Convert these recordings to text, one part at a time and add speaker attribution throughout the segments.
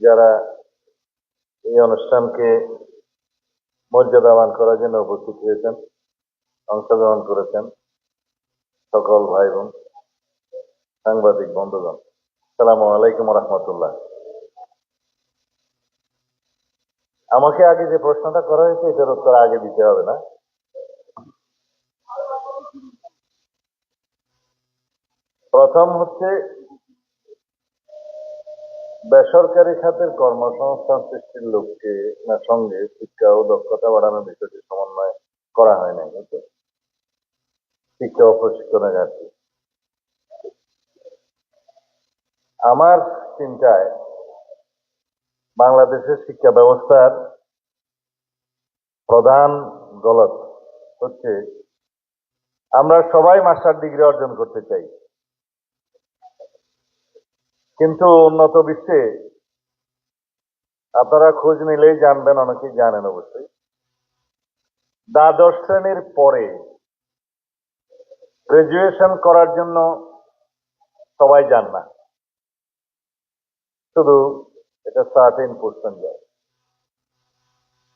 Speaker 1: যারা এই অনুষ্ঠানকে মর্যাদাবান করার জন্য উপস্থিত হয়েছেন, অংশগ্রহণ করেছেন সকল ভাই বোন, সাংবাদিক বন্ধুগণ সালাম আলাইকুম রহমতুল্লাহ। আমাকে আগে যে প্রশ্নটা করা হয়েছে, এটার উত্তর আগে দিতে হবে না। প্রথম হচ্ছে বেসরকারি খাতের কর্মসংস্থান সৃষ্টির লক্ষ্যে সঙ্গে শিক্ষা ও দক্ষতা বাড়ানোর বিষয়টি সমন্বয় করা হয় নাই শিক্ষা ও প্রশিক্ষণের ঘাটতি। আমার চিন্তায় বাংলাদেশের শিক্ষা ব্যবস্থার প্রধান গলত হচ্ছে আমরা সবাই মাস্টার ডিগ্রি অর্জন করতে চাই। কিন্তু উন্নত বিশ্বে আপনারা খোঁজ নিলেই জানবেন, অনেকেই জানেন অবশ্যই। দ্বাদশ শ্রেণির পরে গ্রাজুয়েশন করার জন্য সবাই যান না। শুধু এটা সার্টেন পোর্শন যায়।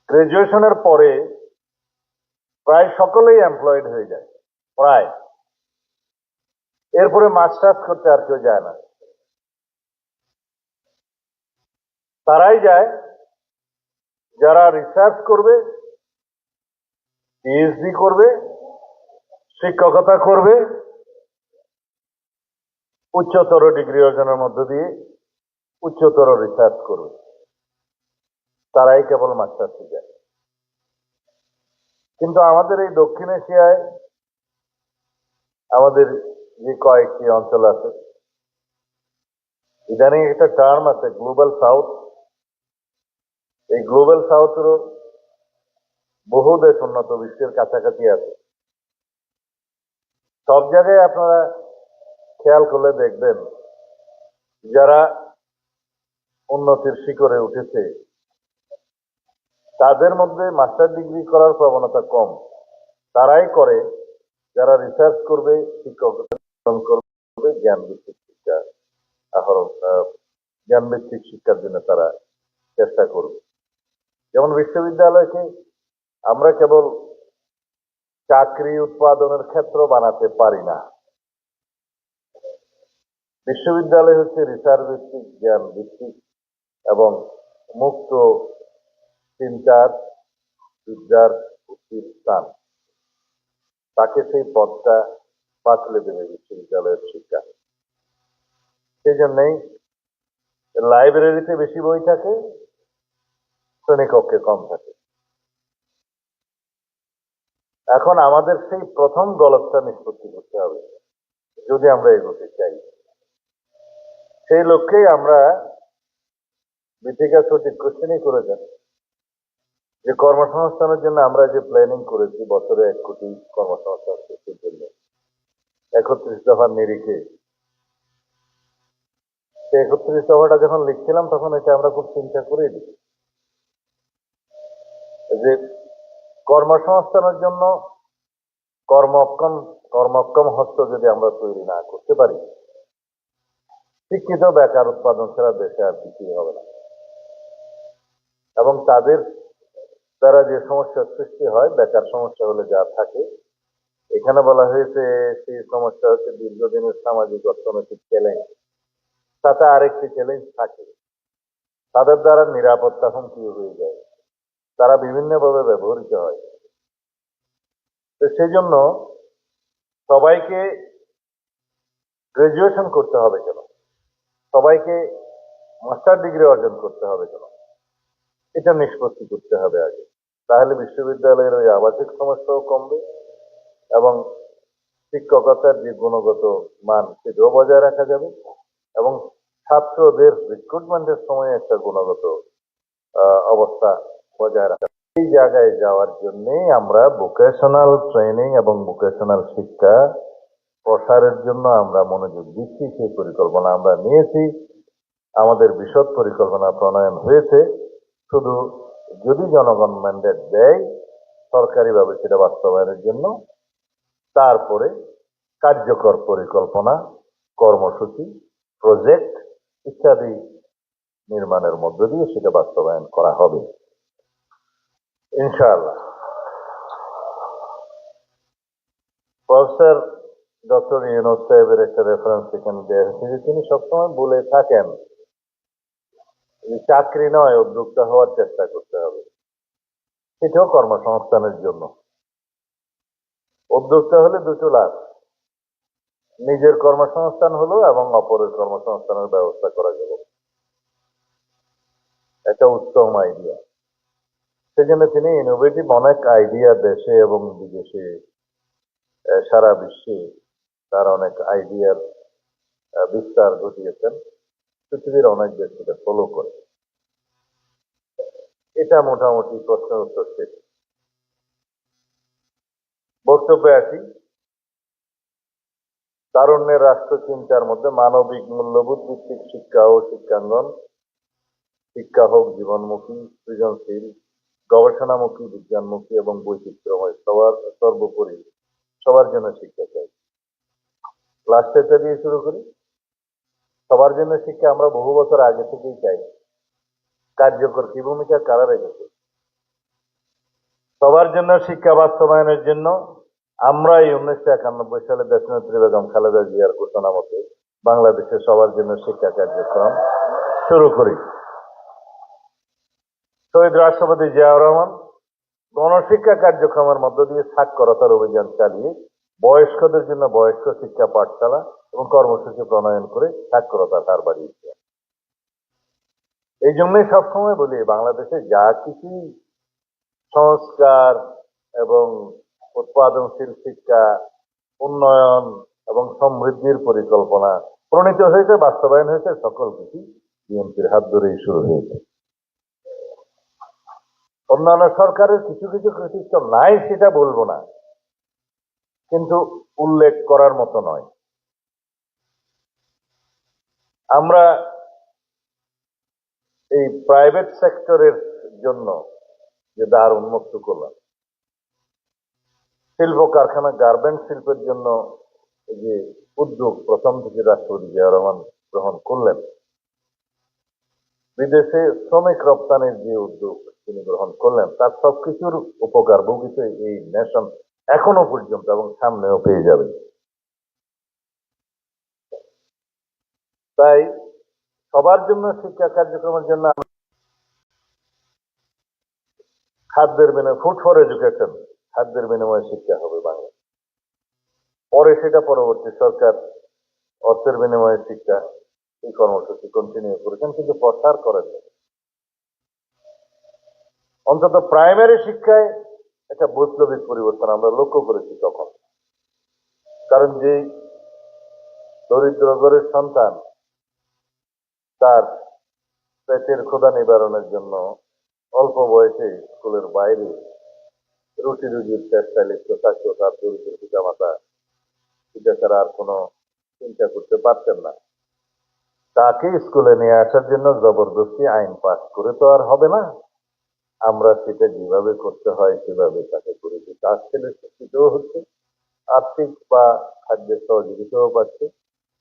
Speaker 1: গ্রাজুয়েশনের পরে প্রায় সকলেই এমপ্লয়েড হয়ে যায়, প্রায়। এরপরে মাস্টার্স করতে আর কেউ যায় না। তারাই যায়, যারা রিসার্চ করবে পিএইচডি করবে, শিক্ষকতা করবে, উচ্চতর ডিগ্রি অর্জনের মধ্য দিয়ে উচ্চতর রিসার্চ করবে। তারাই কেবল মাস্টার্স যায়। কিন্তু আমাদের এই দক্ষিণ এশিয়ায় আমাদের যে কয়েকটি অঞ্চল আছে, ইদানিং একটা টার্ম আছে গ্লোবাল সাউথ এই গ্লোবাল সাউথেরও বহু দেশ উন্নত, বিশ্বের কাছাকাছি আছে। সব জায়গায় আপনারা খেয়াল করলে দেখবেন, যারা উন্নতির শিখরে উঠেছে, তাদের মধ্যে মাস্টার ডিগ্রি করার প্রবণতা কম। তারাই করে, যারা রিসার্চ করবে শিক্ষকতা করবে জ্ঞান ভিত্তিক শিক্ষা আহরণ জ্ঞান ভিত্তিক শিক্ষার জন্য তারা চেষ্টা করবে। যেমন বিশ্ববিদ্যালয়কে আমরা কেবল চাকরি উৎপাদনের ক্ষেত্র বানাতে পারি না। বিশ্ববিদ্যালয় হচ্ছে রিসার্চ ভিত্তিক জ্ঞান ভিত্তিক এবং মুক্ত চিন্তার বিদ্যার উচিত স্থান তাকে সেই পথটা বাতলে দেবে বিশ্ববিদ্যালয়ের শিক্ষা। সেই জন্যই লাইব্রেরিতে বেশি বই থাকে শ্রেণীকক্ষে কম থাকে। এখন আমাদের সেই প্রথম গলতটা নিষ্পত্তি করতে হবে, যদি আমরা এগোতে চাই। সেই লক্ষ্যেই আমরা বিথিকা সঠিক কোশ্চেনই করেছেন যে কর্মসংস্থানের জন্য আমরা যে প্ল্যানিং করেছি, বছরে এক কোটি কর্মসংস্থান সৃষ্টির জন্য, একত্রিশ দফার নিরিখে। একত্রিশ দফাটা যখন লিখছিলাম, তখন এটা আমরা খুব চিন্তা করেই দিই। যে কর্মসংস্থানের জন্য কর্মক্ষম কর্মক্ষম হস্ত যদি আমরা তৈরি না করতে পারি, শিক্ষিত বেকার উৎপাদন ছাড়া দেশে আর কিছুই হবে না। এবং তাদের দ্বারা যে সমস্যার সৃষ্টি হয়, বেকার সমস্যা হলে যা থাকে, এখানে বলা হয়েছে সেই সমস্যা হচ্ছে দীর্ঘদিনের সামাজিক অর্থনৈতিক চ্যালেঞ্জ তাতে আরেকটি চ্যালেঞ্জ থাকে। তাদের দ্বারা নিরাপত্তা হুমকি হয়ে যায়। তারা বিভিন্নভাবে ব্যবহৃত হয়। তো সেই জন্য সবাইকে গ্রাজুয়েশন করতে হবে কেন? সবাইকে মাস্টার ডিগ্রি অর্জন করতে হবে কেন? এটা নিষ্পত্তি করতে হবে আগে। তাহলে বিশ্ববিদ্যালয়ের ওই আবাসিক সমস্যাও কমবে এবং শিক্ষকতার যে গুণগত মান, সেটাও বজায় রাখা যাবে এবং ছাত্রদের রিক্রুটমেন্টের সময় একটা গুণগত অবস্থা বজায় রাখা। এই জায়গায় যাওয়ার জন্যই আমরা ভোকেশনাল ট্রেনিং এবং ভোকেশনাল শিক্ষা প্রসারের জন্য আমরা মনোযোগ দিচ্ছি, সেই পরিকল্পনা আমরা নিয়েছি। আমাদের বিশদ পরিকল্পনা প্রণয়ন হয়েছে। শুধু যদি জনগণ ম্যান্ডেট দেয়, সরকারিভাবে সেটা বাস্তবায়নের জন্য, তারপরে কার্যকর পরিকল্পনা, কর্মসূচি প্রজেক্ট ইত্যাদি নির্মাণের মধ্য দিয়ে সেটা বাস্তবায়ন করা হবে। ইনশাআল্লাহ। প্রফেসর ডক্টর ইউনুস সাহেবের একটা রেফারেন্স এখানে দেওয়া হয়েছে তিনি সবসময় বলে থাকেন চাকরি নয়, উদ্যোক্তা হওয়ার চেষ্টা করতে হবে। সেটাও কর্মসংস্থানের জন্য। উদ্যোক্তা হলে দুটো লাভ। নিজের কর্মসংস্থান হলো এবং অপরের কর্মসংস্থানের ব্যবস্থা করা গেল একটা উত্তম আইডিয়া সেজন্য তিনি ইনোভেটিভ অনেক আইডিয়া দেশে এবং বিদেশে সারা বিশ্বে তার অনেক আইডিয়ার বিস্তার ঘটিয়েছেন। পৃথিবীর অনেক দেশ সেটা ফলো করে। এটা মোটামুটি প্রশ্নের উত্তর শেষ। বক্তব্যে আসি। তারুণ্যের রাষ্ট্র চিন্তার মধ্যে মানবিক মূল্যবোধ ভিত্তিক শিক্ষা ও শিক্ষাঙ্গন। শিক্ষা হোক জীবনমুখী, সৃজনশীল গবেষণামুখী বিজ্ঞানমুখী এবং বৈচিত্র্যময় সবার, সর্বোপরি সবার জন্য শিক্ষা চাই। লাস্টেটা দিয়ে শুরু করি। সবার জন্য শিক্ষা আমরা বহু বছর আগে থেকেই চাই। কার্যকর কি ভূমিকা, কারা রেখেছে? সবার জন্য শিক্ষা বাস্তবায়নের জন্য আমরা এই উনিশশো একানব্বই সালে দেশনেত্রী বেগম খালেদা জিয়ার ঘোষণা মতে বাংলাদেশে সবার জন্য শিক্ষা কার্যক্রম শুরু করি। শহীদ রাষ্ট্রপতি জিয়াউর রহমান গণশিক্ষা কার্যক্রমের মধ্য দিয়ে সাক্ষরতার অভিযান চালিয়ে বয়স্কদের জন্য বয়স্ক শিক্ষা পাঠশালা এবং কর্মসূচি প্রণয়ন করে সাক্ষরতার হার বাড়িয়েছে। এই জন্যই সবসময় বলি, বাংলাদেশে যা কিছু সংস্কার এবং উৎপাদনশীল শিক্ষা, উন্নয়ন এবং সমৃদ্ধির পরিকল্পনা প্রণীত হয়েছে, বাস্তবায়ন হয়েছে, সকল কিছু বিএনপির হাত ধরেই শুরু হয়েছে। অন্যান্য সরকারের কিছু কিছু কৃতিত্ব নাই, সেটা বলব না। কিন্তু উল্লেখ করার মতো নয়। আমরা এই প্রাইভেট সেক্টরের জন্য যে দ্বার উন্মুক্ত করলাম শিল্প কারখানা গার্মেন্ট শিল্পের জন্য যে উদ্যোগ প্রথম থেকে রাষ্ট্রপতি জিয়া রহমান গ্রহণ করলেন বিদেশে শ্রমিক রপ্তানির যে উদ্যোগ তিনি গ্রহণ করলেন, তার সবকিছুর উপকার ভোগিত এই নেশন এখনও পর্যন্ত এবং সামনেও পেয়ে যাবে। তাই সবার জন্য শিক্ষা কার্যক্রমের জন্য খাদ্যের বিনিময়ে ফুড ফর এডুকেশন খাদ্যের বিনিময়ে শিক্ষা হবে বাংলা পরে সেটা পরবর্তী সরকার অর্থের বিনিময়ে শিক্ষা এই কর্মসূচি কন্টিনিউ করেছেন, কিন্তু প্রসার করেন অন্তত প্রাইমারি শিক্ষায় একটা বৈপ্লবিক পরিবর্তন আমরা লক্ষ্য করেছি তখন। কারণ যে দরিদ্র সন্তান তার পেটের ক্ষুধা নিবারণের জন্য অল্প বয়সে স্কুলের বাইরে রুটি রুজির চেষ্টায় লিপ্ত থাকতো, তার দরিদ্র পিতা মাতা সেটা ছাড়া আর কোনো চিন্তা করতে পারতেন না। তাকে স্কুলে নিয়ে আসার জন্য জবরদস্তি আইন পাস করে তো আর হবে না। আমরা সেটা যেভাবে করতে হয়, সেভাবে তাকে করেছি তার ছেলে শিক্ষিতও হচ্ছে, আর্থিক বা খাদ্যের সহযোগিতাও পাচ্ছে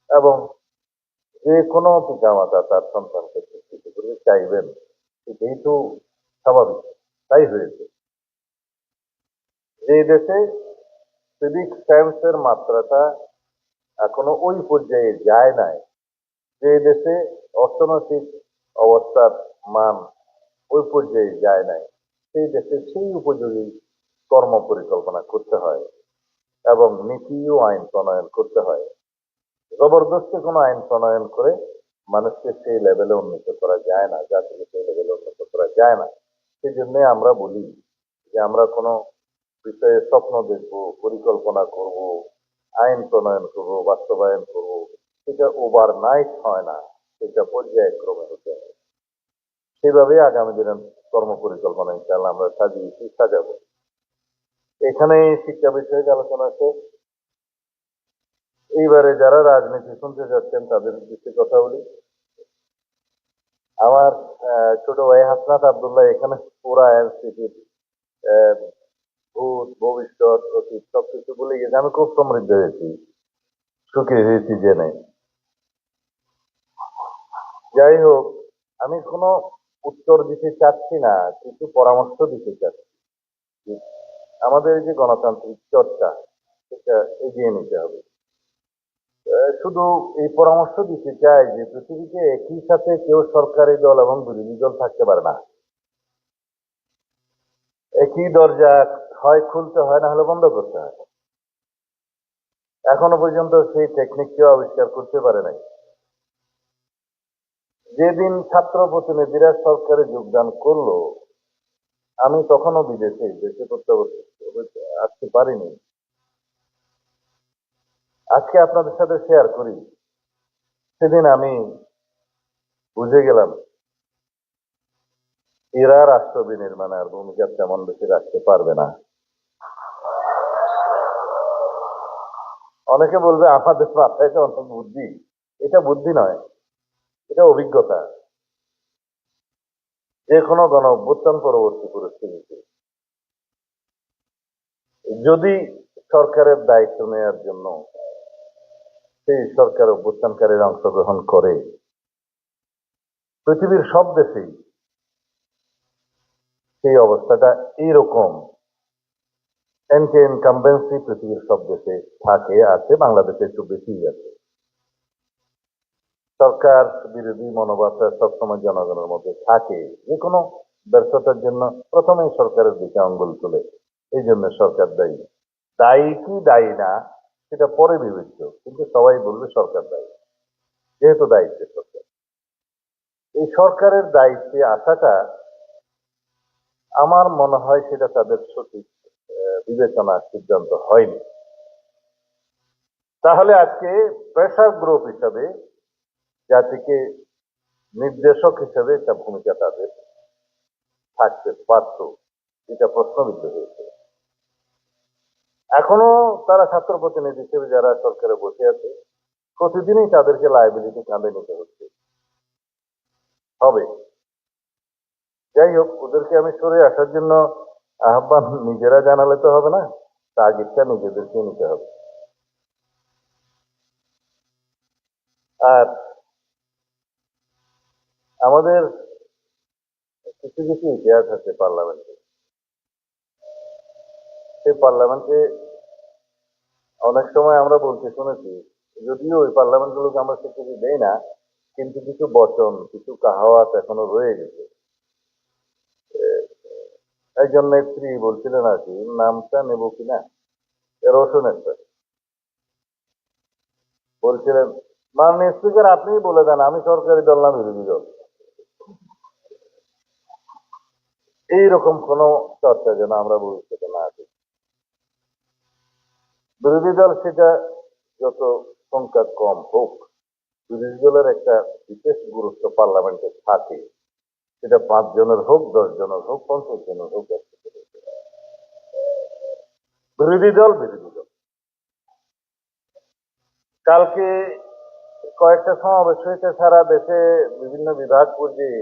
Speaker 1: এবং যে কোনো পিতামাতা তার সন্তানকে শিক্ষিত করতে চাইবেন সেটাই তো স্বাভাবিক। তাই হয়েছে। যে দেশে সিভিক সায়েন্সের মাত্রাটা এখনও ওই পর্যায়ে যায় নাই যে দেশে অর্থনৈতিক অবস্থার মান ওই পর্যায়ে যায় নাই। সেই দেশে সেই উপযোগী কর্ম পরিকল্পনা করতে হয় এবং নীতি ও আইন প্রণয়ন করতে হয়। জবরদস্তি কোনো আইন প্রণয়ন করে মানুষকে সেই লেভেলে উন্নত করা যায় না, জাতিকে সেই লেভেলে উন্নত করা যায় না। সেই জন্য আমরা বলি যে আমরা কোনো বিষয়ে স্বপ্ন দেখব, পরিকল্পনা করব, আইন প্রণয়ন করব, বাস্তবায়ন করব সেটা ওভার নাইট হয় না, সেটা পর্যায়ক্রমে হতে হয় সেভাবে আগামী দিনের কর্ম পরিকল্পনা ইনশাআল্লাহ আমরা সাজিয়েছি সাজাবো। এখানে শিক্ষা বিষয়ক আলোচনা শেষ এইবারে যারা রাজনীতি শুনতে যাচ্ছেন, তাদের উদ্দেশ্যে কথা বলি। আমার ছোট ভাই হাসনাত আবদুল্লাহ এখানে পুরা এনসিপির ভূত, ভবিষ্যৎ, অতীত, সবকিছু বলে গেছে। আমি খুব সমৃদ্ধ হয়েছি, সুখী হয়েছি জেনে। যাই হোক আমি কোনো উত্তর দিতে চাচ্ছি না কিছু পরামর্শ দিতে চাচ্ছি। আমাদের যে গণতান্ত্রিক চর্চা, সেটা এগিয়ে নিতে হবে। শুধু এই পরামর্শ দিতে চাই যে পৃথিবীতে একই সাথে কেউ সরকারি দল এবং বিরোধী দল থাকতে পারে না। একই দরজা হয়, খুলতে হয়, না হলে বন্ধ করতে হয়। এখনও পর্যন্ত সেই টেকনিক কেউ আবিষ্কার করতে পারে নাই। যেদিন ছাত্র প্রতিনিধিরা সরকারে যোগদান করল, আমি তখনও বিদেশে দেশে প্রত্যাবর্তন আসতে পারিনি। আজকে আপনাদের সাথে শেয়ার করি। সেদিন আমি বুঝে গেলাম, এরা রাষ্ট্র বিনির্মাণে আর ভূমিকা তেমন বেশি রাখতে পারবে না। অনেকে বলবে, আমাদের মাথায় অনেক বুদ্ধি। এটা বুদ্ধি নয়। এটা অভিজ্ঞতা। যে কোনো গণ অভ্যুত্থান পরবর্তী পরিস্থিতিতে। যদি সরকারের দায়িত্ব নেওয়ার জন্য সেই সরকার অভ্যুত্থানকারীরা অংশগ্রহণ করে, পৃথিবীর সব দেশেই সেই অবস্থাটা এইরকম। অ্যান্টি ইনকামবেন্সি পৃথিবীর সব দেশে থাকে, আছে, বাংলাদেশে একটু বেশি আছে। সরকার বিরোধী মনোভাবটা সবসময় জনগণের মধ্যে থাকে। যে কোনো ব্যর্থতার জন্য প্রথমেই সরকারের দিকে আঙ্গুল তোলে। এই জন্য সরকার দায়ী। দায়ী কি দায়ী না, সেটা পরে বিবেচ্য কিন্তু সবাই বলবে সরকার দায়ী। যেহেতু দায়িত্বে সরকার। এই সরকারের দায়িত্বে আসাটা আমার মনে হয় সেটা তাদের সঠিক বিবেচনা সিদ্ধান্ত হয়নি। তাহলে আজকে প্রেসার গ্রুপ হিসাবে জাতিকে নির্দেশক হিসেবে একটা ভূমিকা তাদের থাকতে পারত। এটা প্রশ্নবিদ্ধ হয়েছে। এখনও তারা ছাত্র প্রতিনিধি হিসেবে যারা সরকারে বসে আছে, প্রতিদিনই তাদেরকে লাইবিলিটি কাঁধে নিতে হচ্ছে। হবে। যাই হোক, ওদেরকে আমি সরে আসার জন্য আহ্বান নিজেরা জানালে তো হবে না, তাগিদটা নিজেদেরকে নিতে হবে। আর আমাদের কিছু কিছু ইতিহাস আছে পার্লামেন্টে। সেই পার্লামেন্টে অনেক সময় আমরা বলতে শুনেছি, যদিও ওই পার্লামেন্টগুলোকে আমরা স্বীকৃতি দেই না, কিন্তু কিছু বচন, কিছু কাহাওয়াত এখনও রয়ে গেছে। একজন নেত্রী বলছিলেন আর কি, নামটা নেব কিনা রোশন একটা বলছিলেন, মাননীয় স্পিকার, আপনিই বলে দেন, আমি সরকারি দল না, বিরোধী দল। এইরকম কোন চর্চা যেন আমরা ভবিষ্যতে না আসি বিরোধী দল সেটা যত সংখ্যা কম হোক, বিরোধী দলের একটা বিশেষ গুরুত্ব পার্লামেন্টে থাকে। সেটা পাঁচ জনের হোক দশ জনের হোক পঞ্চাশ জনের হোক। বিরোধী দল বিরোধী দল। কালকে কয়েকটা সমাবেশ হয়েছে সারা দেশে, বিভিন্ন বিভাগ পর্যায়ে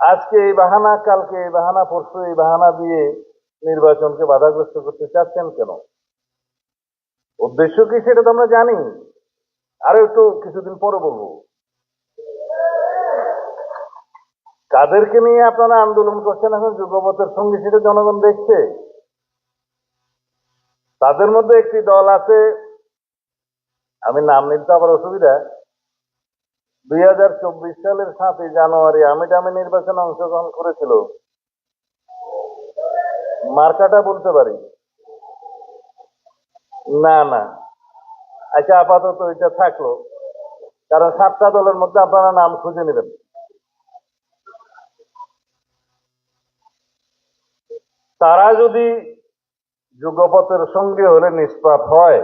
Speaker 1: আজকে এই বাহানা, কালকে এই বাহানা, পরশু এই বাহানা দিয়ে নির্বাচনকে বাধাগ্রস্ত করতে চাচ্ছেন কেন? উদ্দেশ্য কি সেটা তো আমরা জানি। আরও একটু কিছুদিন পরে বলব। কাদেরকে নিয়ে আপনারা আন্দোলন করছেন এখন? যুগপথের সঙ্গে সেটা জনগণ দেখছে। তাদের মধ্যে একটি দল আছে। আমি নাম নিতে আবার অসুবিধা। দুই হাজার চব্বিশ সালের সাতই জানুয়ারি আমি টামি নির্বাচনে অংশগ্রহণ করেছিল। মার্কাটা বলতে পারি? না না। আচ্ছা আপাতত এটা থাকল। কারণ সাতটা দলের মধ্যে আপনারা নাম খুঁজে নেবেন। তারা যদি যুগপথের সঙ্গে হলে নিষ্পাপ হয়,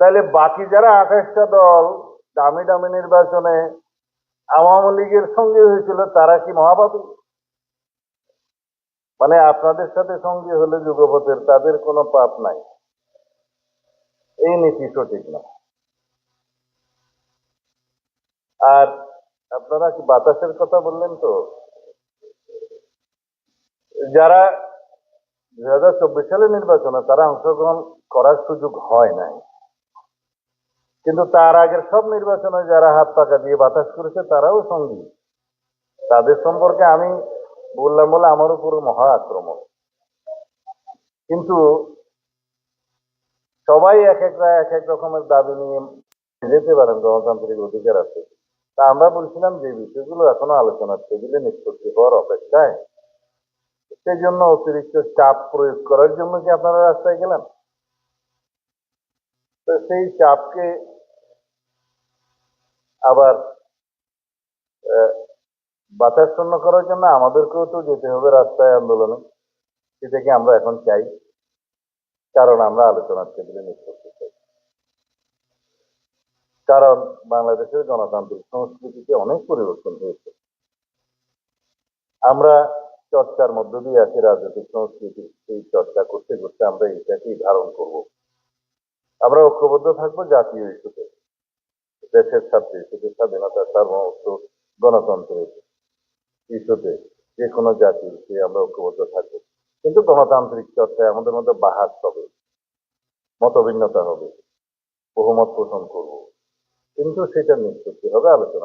Speaker 1: তাহলে বাকি যারা আঠাশটা দল দামি দামি নির্বাচনে আওয়ামী লীগের সঙ্গে হয়েছিল, তারা কি মহাপাপী মানে আপনাদের সাথে সঙ্গে হলে যুগপথের, তাদের কোনো পাপ নাই। এই নীতি সঠিক না। আর আপনারা কি বাতাসের কথা বললেন তো? যারা দুই সালের নির্বাচনে তারা অংশগ্রহণ করার সুযোগ হয় নাই। কিন্তু তার আগের সব নির্বাচনে যারা হাত পাকা দিয়ে বাতাস করেছে, তারাও সঙ্গী। তাদের সম্পর্কে আমি বললাম বলে আমার উপর মহা আক্রমণ। কিন্তু সবাই এক এক রায়, এক এক রকমের দাবি নিয়ে যেতে পারেন, গণতান্ত্রিক অধিকার আছে। তা আমরা বলছিলাম যে বিষয়গুলো এখনও আলোচনার টেবিলে নিষ্পত্তি হওয়ার অপেক্ষায়। সেই জন্য অতিরিক্ত চাপ প্রয়োগ করার জন্য কি আপনারা রাস্তায় গেলেন? তো সেই চাপকে আবার আহ, বাতাস শূন্য করার জন্য আমাদেরকেও তো যেতে হবে রাস্তায় আন্দোলনে। সেটাকে আমরা এখন চাই কারণ আমরা আলোচনার টেবিলে নিষ্পত্তি চাই। কারণ বাংলাদেশের গণতান্ত্রিক সংস্কৃতিতে অনেক পরিবর্তন হয়েছে। আমরা চর্চার মধ্য দিয়ে আছি রাজনৈতিক সংস্কৃতি এই চর্চা করতে করতে আমরা এটাকেই ধারণ করব। আমরা ঐক্যবদ্ধ থাকব জাতীয় ইস্যুতে। দেশের স্বার্থে, শুধু স্বাধীনতা, সার্বভৌমত্ব, গণতন্ত্রের ইস্যুতে যে কোনো জাতির সে আমরা ঐক্যবদ্ধ থাকব। কিন্তু গণতান্ত্রিক চর্চায় আমাদের মধ্যে বাহাত হবে, মতভিন্নতা হবে, বহুমত পোষণ করব। কিন্তু সেটা নিষ্পত্তি হবে আলোচনা